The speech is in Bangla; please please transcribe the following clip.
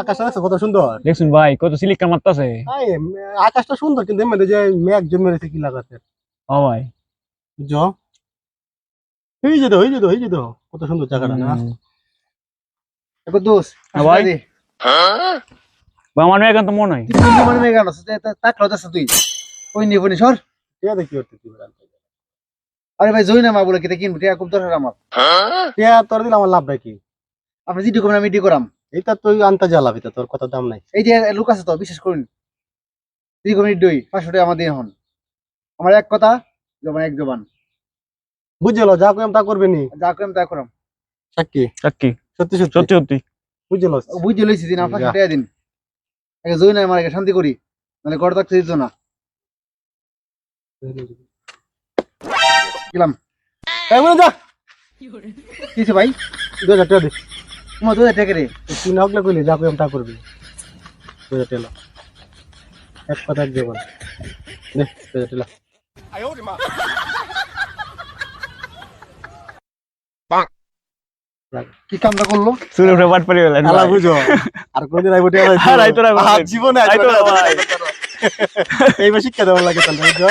আকাশটা আছে কত সুন্দর? ভাই কত সিলিকা মারতাছে। আই, আকাশটা সুন্দর কিন্তু এর যে মেঘ জমে রয়েছে কি লাগাতে ও ভাই। বুঝছ? হয়ে যেত হয়ে যেত হয়ে যেত কত সুন্দর জায়গাটা না? হুম। এবার দোষ হ্যাঁ ভাই। তো মনে হয় আছে তাকলো যাচ্ছে তুই। ওই নিয়ে বনি সর। ঠিক আছে করতে কি আরে ভাই জয় না মা বলে কেটে কিনবো টিয়া খুব দরকার আমার। টিয়া তোর দিলে আমার লাভ কি? আপনি জিডি করবেন আমি করাম। এইটা তুই আনতে জ্বালাবি তো তোর কত দাম নাই। এই যে লোক আছে তো বিশ্বাস করুন জিডি করবেন ডই পাঁচশো টাকা আমার দিয়ে হন। আমার এক কথা জবান এক জবান। বুঝলো যা কইম তা করবে নি? যা করেন তা করাম। সাক্ষী? চাক্কি সত্যি সত্যি। সত্যি সত্যি। বুঝলো? ও বুঝে লইছি দিন। পাঁচশো টাকা দিন। আগে জয় না আমার আগে শান্তি করি। মানে ঘর থাকতে দিত না। গেলাম। এই বলে যা। কিছু ভাই? দু হাজার টাকা দে। রে তুই না কইলি যা কইম তা করবি। এক কথা দু হাজার টাকা কি কামটা করল? চুলে উঠে বাট পারি গেলেন আলা বুঝো। আর কোনদিন আইবো আর আইতো না জীবনে আইতো না শিক্ষা দেওয়া লাগে তাহলে বুঝছ?